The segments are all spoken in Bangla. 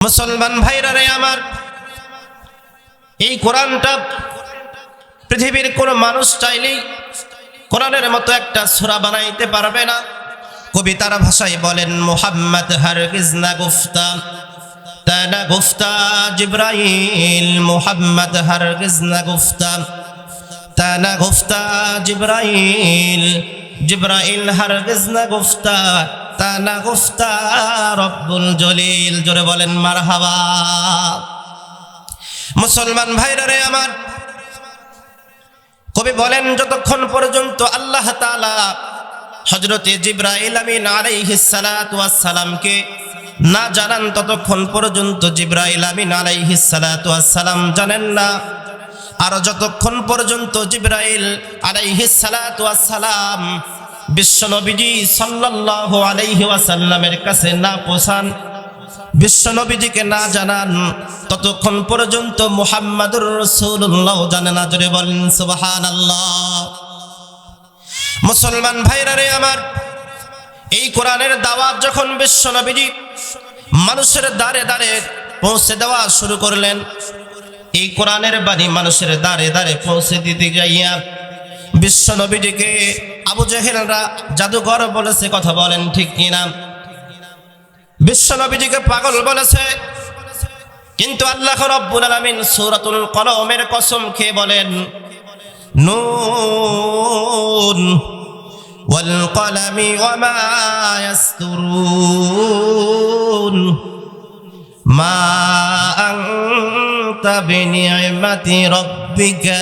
মুসলমান ভাইরা রে আমার, এই কোরআনটা পৃথিবীর কোনো মানুষ চাইলেই কোরআনের মতো একটা সূরা বানাইতে পারবে না। কবিতার ভাষায় বলেন, মোহাম্মদ হারগিজ না গুফতা, তানা গুফতা জিব্রাইল, মোহাম্মদ হারগিজ না গুফতা, তানা গুফতা জিব্রাইল জিব্রাইল হারগিজ না গুফতা। তানা গুফতা রব্বুল জলিল। জোরে বলেন, মারহাবা। মুসলমান ভাইরা রে আমার, কবি বলেন, যতক্ষণ পর্যন্ত আল্লাহ তাআলা হজরতে জিব্রাইল আমিন আলাইহিস সালাতু ওয়াস সালামকে না জানান, ততক্ষণ পর্যন্ত জিব্রাইল আমিন আলাইহিস সালাতু ওয়াস সালাম জানেন না। আর যতক্ষণ পর্যন্ত জিব্রাইল আলাইহিস সালাতু ওয়াস সালাম বিশ্বনবীজি সাল্লাল্লাহু আলাইহি ওয়াসাল্লামের কাছে না পৌঁছান। বিশ্বনবীজিকে না জানান, ততক্ষণ পর্যন্ত মুহাম্মাদুর রাসূলুল্লাহ জানে না, জোরে বলেন সুবহানাল্লাহ। মুসলমান ভাইরা রে আমার, এই কোরআনের দাওয়াত যখন বিশ্বনবীজি মানুষের দ্বারে দ্বারে পৌঁছে দেওয়া শুরু করলেন, এই কোরআনের বাণী মানুষের দ্বারে দ্বারে পৌঁছে দিতে যাইয়া বিশ্বনবীজিকে আবু জেহেলরা জাদুঘর বলেছে, কথা বলেন ঠিক কিনা? বিশ্বনবীজিকে পাগল বলেছে, কিন্তু আল্লাহ রব্বুল আলামিন সূরাতুল কলমের কসম খেয়ে বলেন, নুন ওয়াল কলামি ওয়ামা ইয়াসতুরুন, মা আনতা বিনি'মাতি রাব্বিকা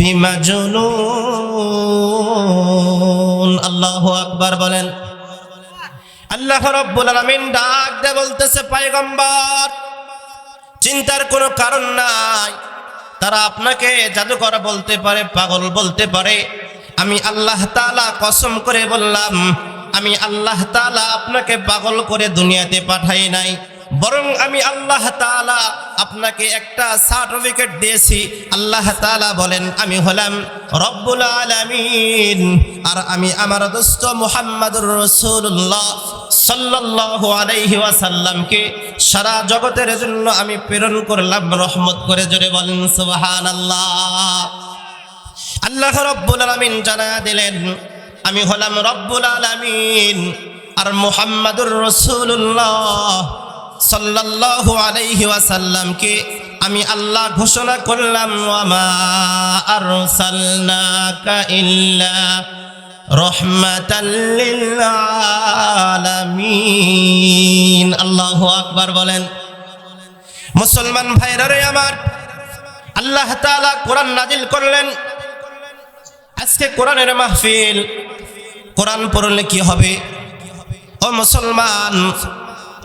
বিমাজনুন আল্লাহু আকবার বলেন। আল্লাহ রব্বুল আলামিন ডাক দে বলতেছে, পয়গম্বর, চিন্তার কোনো কারণ নাই। তারা আপনাকে জাদুকর বলতে পারে, পাগল বলতে পারে। আমি আল্লাহ তাআলা কসম করে বললাম, আমি আল্লাহ তাআলা আপনাকে পাগল করে দুনিয়াতে পাঠাই নাই। বরং আমি আল্লাহ তাআলা আপনাকে একটা সার্টিফিকেট দিয়েছি। আল্লাহ তালা বলেন, আমি হলাম রব্বুল আলামিন। আর আমি আমার দোস্ত মুহাম্মাদুর রাসূলুল্লাহ সাল্লাল্লাহু আলাইহি ওয়াসাল্লামকে সারা জগতের জন্য আমি প্রেরণ করলাম। রহমত করে জোরে বলেন, সুবহানাল্লাহ। আল্লাহ আল্লাহ রব্বুল আলামিন জানা দিলেন, আমি হলাম রব্বুল আলামিন। আর মুহাম্মাদুর রাসূলুল্লাহ সাল্লাল্লাহু আমি আল্লাহ ঘোষণা করলাম, ওয়ামা আরসালনাকা আল্লাহু আকবার বলেন। মুসলমান ভাইরা রে আমার, আল্লাহ তাআলা কোরআন নাজিল করলেন। আজকে কোরআনের মাহফিল, কোরআন পড়লে কি হবে? ও মুসলমান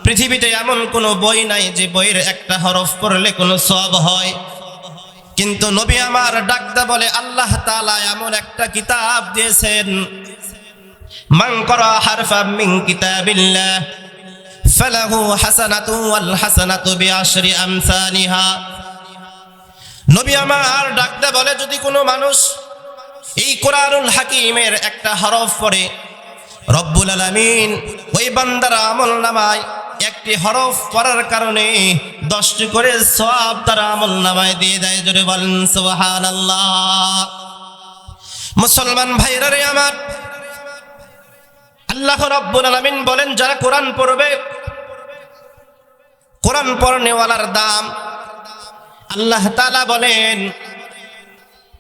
পৃথিবীতে এমন কোনো বই নাই যে বইয়ের একটা হরফ পড়লে কোনো সব হয়। কিন্তু নবী আমার ডাকদা বলে, আল্লাহ তালা এমন একটা কিতাব দিয়েছেন। হাসানাতু বলে, যদি কোনো মানুষ এই কোরআনুল হাকিমের একটা হরফ পড়ে, রব্বুল আলামিন, ওই বান্দার আমল নামায় একটি হরফ পড়ার কারণে দশটি করে সব তার আমল নামায় দিয়ে দেয়। জোরে বলেন, সুবহানাল্লাহ। মুসলমান ভাইরা রে আমার, আল্লাহ রব্বুল আলামিন বলেন, যারা কোরআন পড়বে, কোরআন পড়নেওয়ালার দাম, আল্লাহ তাআলা বলেন,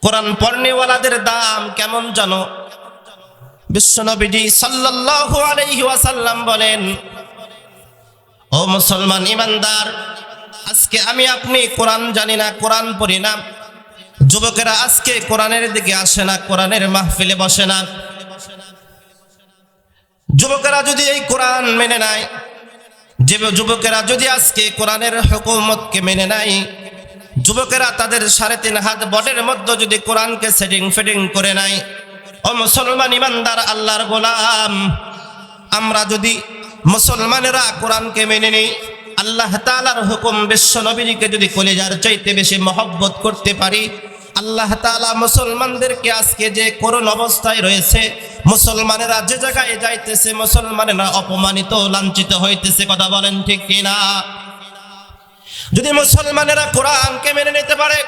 কোরআন পড়নেওয়ালাদের দাম কেমন জানো? বিশ্বনবীজি সাল্লাল্লাহু আলাইহি ওয়াসাল্লাম বলেন ও মুসলমান ইমানদার, আজকে আমি আপনি কোরআন জানি না, কোরআন পড়ি না। যুবকেরা আজকে কোরআনের দিকে আসে না, কোরআনের মাহফিলে বসে না। যুবকেরা যদি এই কোরআন মেনে নেয়, যে যুবকেরা যদি আজকে কোরআনের হুকুমতকে মেনে নেয়, যুবকেরা তাদের সাড়ে তিন হাত বটের মধ্যে যদি কোরআনকে সেটিং ফিটিং করে নেয়, ও মুসলমান ইমানদার, আল্লাহর গোলাম, আমরা যদি মুসলমানেরা কোরআনকে মেনে নেই। আল্লাহ তাআলার হুকুম বিশ্ব নবীকে যদি কলেজার চাইতে বেশি মহব্বত করতে পারি, আল্লাহ তাআলা মুসলমানদেরকে আজকে যে করুণ অবস্থায় রয়েছে, মুসলমানেরা যে জায়গায় যাইতেছে মুসলমানেরা অপমানিত, লাঞ্ছিত হইতেছে, কথা বলেন ঠিক কিনা? যদি মুসলমানেরা কোরআনকে মেনে নিতে পারে,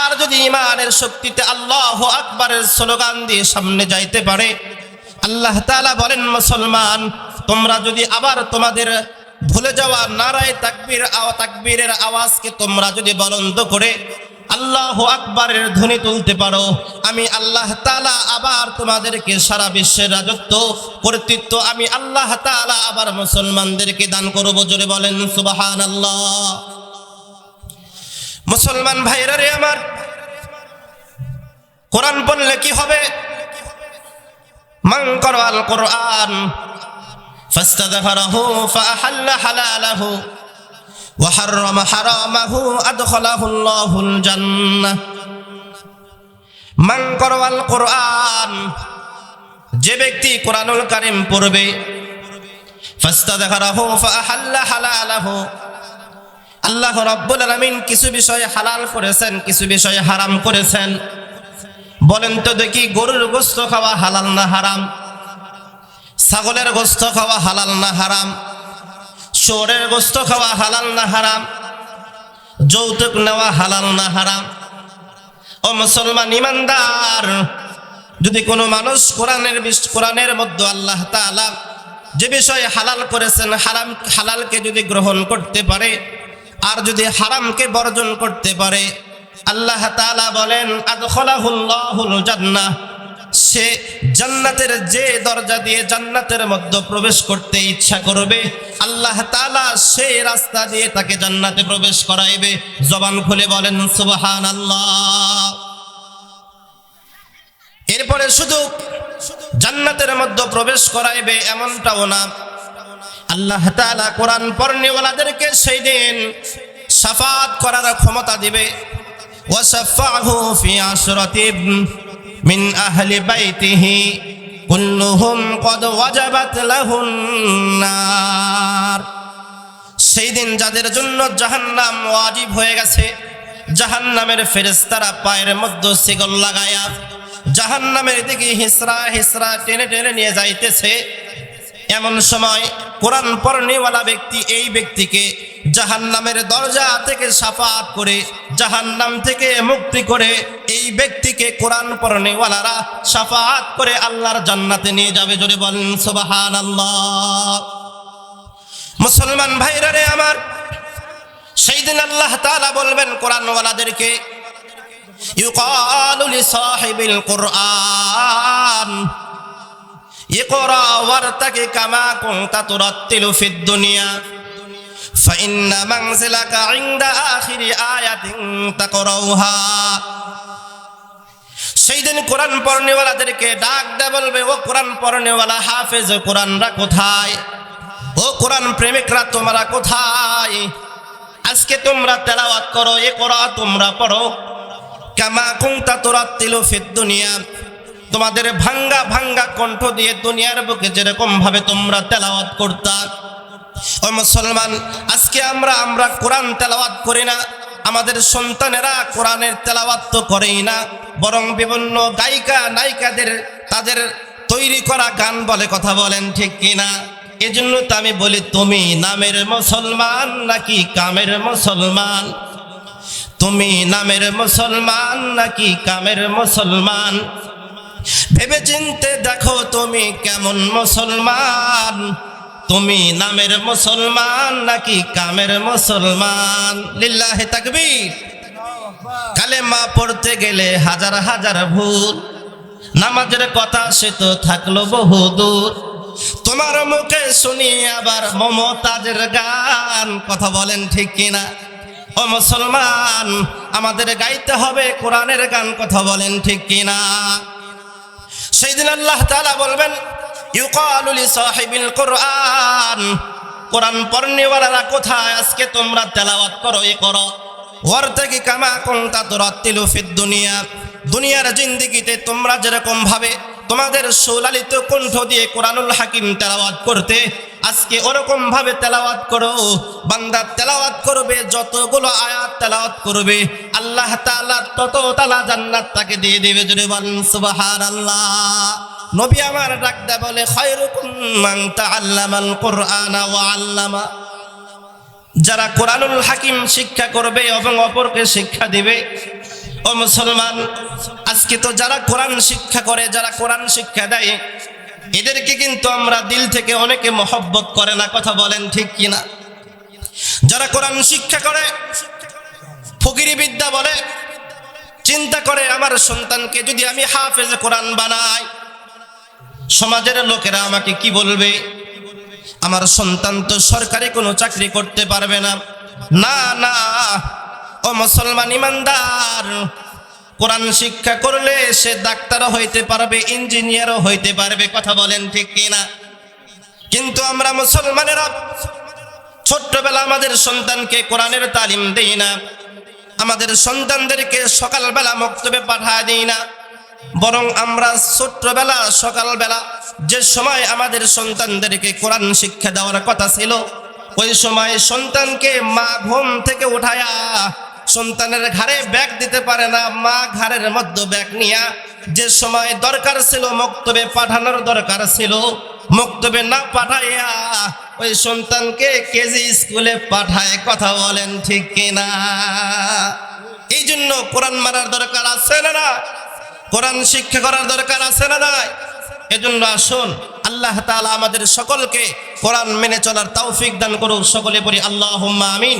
আর যদি ইমানের শক্তিতে আল্লাহ আকবরের স্লোগান দিয়ে সামনে যাইতে পারে, আল্লাহ তালা বলেন, মুসলমান তোমরা যদি আবার তোমাদের ভুলে যাওয়া নারায় তাকবীর তাকবীরের আওয়াজকে তোমরা যদি বলন্দ করে আল্লাহ আকবরের ধ্বনি তুলতে পারো, আমি আল্লাহ তাআলা আবার তোমাদেরকে সারা বিশ্বের রাজত্ব, কর্তৃত্ব আমি আল্লাহ তাআলা আবার মুসলমানদেরকে দান করব, জোরে বলেন সুবহানাল্লাহ। মুসলমান ভাইরা রে আমার, কোরআন পড়লে কি হবে? মান করাল কোরআন فاستغفره فأحل حلاله وحرم حرامه أدخله الله الجنة মান করওয়াল কোরআন যে ব্যক্তি কোরআনুল কারিম পড়বে ফাস্তাযকারাহু ফাআহাল্লা হালালাহু আল্লাহ রাব্বুল আলামিন কিছু বিষয় হালাল করেছেন কিছু বিষয় হারাম করেছেন বলেন তো দেখি গরুর গোস্ত খাওয়া হালাল না হারাম ছাগলের গোস্ত খাওয়া হালাল না হারাম? শুয়োরের গোস্ত খাওয়া হালাল না হারাম? যৌতুক নেওয়া হালাল না হারাম? ও মুসলমান ইমানদার, যদি কোনো মানুষ কোরআনের কোরআনের মধ্যে আল্লাহ তাআলা যে বিষয়ে হালাল করেছেন, হারাম হালালকে যদি গ্রহণ করতে পারে, আর যদি হারামকে বর্জন করতে পারে, আল্লাহ তালা বলেন, আদখলাহুল্লাহুল জান্নাহ। সে জান্নাতের যে দরজা দিয়ে জান্নাতের মধ্যে প্রবেশ করতে ইচ্ছা করবে, আল্লাহ তাআলা সেই রাস্তা দিয়ে তাকে জান্নাতে প্রবেশ করাইবে। জবান খুলে বলেন, সুবহানাল্লাহ। এরপরে শুধু জান্নাতের মধ্যে প্রবেশ করাইবে এমনটাও না। আল্লাহ তাআলা কোরআন পড়নেওয়ালাদেরকে সেই দিন সাফাত করার ক্ষমতা দিবে। ওয়াসাফাহু ফি আশরাতিব মিন আহলি بيته كلهم কদ وجبت له النار সেই দিন যাদের জন্য জাহান্নাম ওয়াজিব হয়ে গেছে, জাহান্নামের ফেরেস্তারা পায়ের মধ্যে শিকল লাগায়া জাহান্নামের দিকে হিসরা হিসরা টেনে টেনে নিয়ে যাইতেছে। এমন সময় কোরআন পড়নেওয়ালা ব্যক্তি এই ব্যক্তিকে জাহান্নামের দরজা থেকে সাফাত করে, জাহান্নাম থেকে মুক্তি করে এই ব্যক্তিকে কোরআন পড়নেওয়ালারা সাফাত করে আল্লাহর জান্নাতে নিয়ে যাবে। জোরে বলেন, সুবহানাল্লাহ। মুসলমান ভাইরা রে আমার সেই দিন আল্লাহ তাআলা বলবেন কোরআনওয়ালাদেরকে, ইউকালু লিসাহিবিল কুরআন। ইকরা ওয়ারতাকি কামা কুনতা তুরাত্তিলু ফিদ দুনিয়া فإن منزلك عند آخر آية تقرأها সেই দিন কোরআন পড়নেওয়ালাদেরকে ডাক দে বলবে ও কোরআন পড়নেওয়ালা হাফেজ কোরআনরা কোথায় ও কোরআন প্রেমিকরা তোমরা কোথায় আজকে তোমরা তেলাওয়াত করো এ করো তোমরা পড়ো কামা কুংতা তোরাত্তিলু ফিদ দুনিয়া তোমাদের ভাঙ্গা ভাঙ্গা কণ্ঠ দিয়ে দুনিয়ার বুকে যেরকম ভাবে তোমরা তেলাওয়াত করতা। ও মুসলমান, আজকে আমরা আমরা কোরআন তেলাওয়াত করি না। আমাদের সন্তানেরা কোরআনের তেলাওয়াত তো করেই না, বরং বিভিন্ন গায়িকা, নায়িকাদের তাদের তৈরি করা গান বলে কথা বলেন, ঠিক কিনা এজন্য তো আমি বলি, তুমি নামের মুসলমান নাকি কামের মুসলমান? তুমি নামের মুসলমান নাকি কামের মুসলমান? ভেবে চিনতে দেখো তুমি কেমন মুসলমান। তুমি নামের মুসলমান নাকি কামের মুসলমান? লিল্লাহে তাকবীর। কালেমা পড়তে গেলে হাজার হাজার ভুল। নামাজের কথা সে তো থাকল বহু দূর। তোমার মুখে শুনি আবার মমতাজের গান। কথা বলেন ঠিক কিনা? ও মুসলমান, আমাদের গাইতে হবে কোরআনের গান। কথা বলেন ঠিক কিনা? সেই দিন আল্লাহ তালা বলবেন, ইউকালু সাহেবিল কোরআন। কোরআন পড়নেওয়ালারা কোথায়? আজকে তোমরা তেলাওয়াত করো, এ করো। ওয়ারতাকি কামা কুনতা তুরাত্তিলু ফিদ দুনিয়া। দুনিয়ার জিন্দিগিতে তোমরা যেরকম ভাবে তোমাদের সুলালিত কণ্ঠ দিয়ে কোরআনুল হাকিম তেলাওয়াত করতে আজকে ওরকম ভাবে তেলাওয়াত করো, বান্দা তেলাওয়াত করবে, যতগুলো আয়াত তেলাওয়াত করবে, আল্লাহ তাআলা তত তালা জান্নাত তাকে দিয়ে দেবে জুড়ে বলেন, সুবহানাল্লাহ। নবী আমার ডাকদা বলে, খয়রুকুম মান কুরআনা ওয়া আল্লামা। যারা কোরআনুল হাকিম শিক্ষা করবে এবং অপরকে শিক্ষা দিবে, ও মুসলমান, আজকে তো যারা কোরআন শিক্ষা করে, যারা কোরআন শিক্ষা দেয় এদেরকে কিন্তু আমরা দিল থেকে অনেকে মহব্বত করে না, কথা বলেন ঠিক কিনা? যারা কোরআন শিক্ষা করে, ফকিরি বিদ্যা বলে, চিন্তা করে আমার সন্তানকে যদি আমি হাফেজ কোরআন বানাই, সমাজের লোকেরা আমাকে কি বলবে? আমার সন্তান তো সরকারি কোনো চাকরি করতে পারবে না। না না, ও মুসলমান ইমানদার কোরআন শিক্ষা করলে সে ডাক্তারও হইতে পারবে, ইঞ্জিনিয়ারও হইতে পারবে, কথা বলেন ঠিক কিনা? কিন্তু আমরা মুসলমানেরা ছোট্টবেলা আমাদের সন্তানকে কোরআনের তালিম দেই না, আমাদের সন্তানদেরকে সকালবেলা মক্তবে পাঠায় দিই না, বরং আমরা ছোট্টবেলা, সকালবেলা যে সময় আমাদের সন্তানদেরকে কোরআন শিক্ষা দেওয়ার কথা ছিল, ওই সময় সন্তানকে মা ঘুম থেকে উঠায়া সন্তানের ঘাড়ে ব্যাগ দিতে পারে না, মা ঘাড়ের মধ্যে ব্যাগ নিয়া যে সময় দরকার ছিল, মক্তবে পাঠানোর দরকার ছিল, মক্তবে না পাঠাইয়া ওই সন্তানকে কেজি স্কুলে পাঠায় কথা বলেন ঠিক কিনা? এই জন্য কোরআন মারার দরকার আছে না না কোরআন শিক্ষা করার দরকার আছে না নাই? এজন্য আসুন, আল্লাহ তাআলা আমাদের সকলকে কোরআন মেনে চলার তৌফিক দান করুন সকলে পড়ি আল্লাহুম্মা আমিন।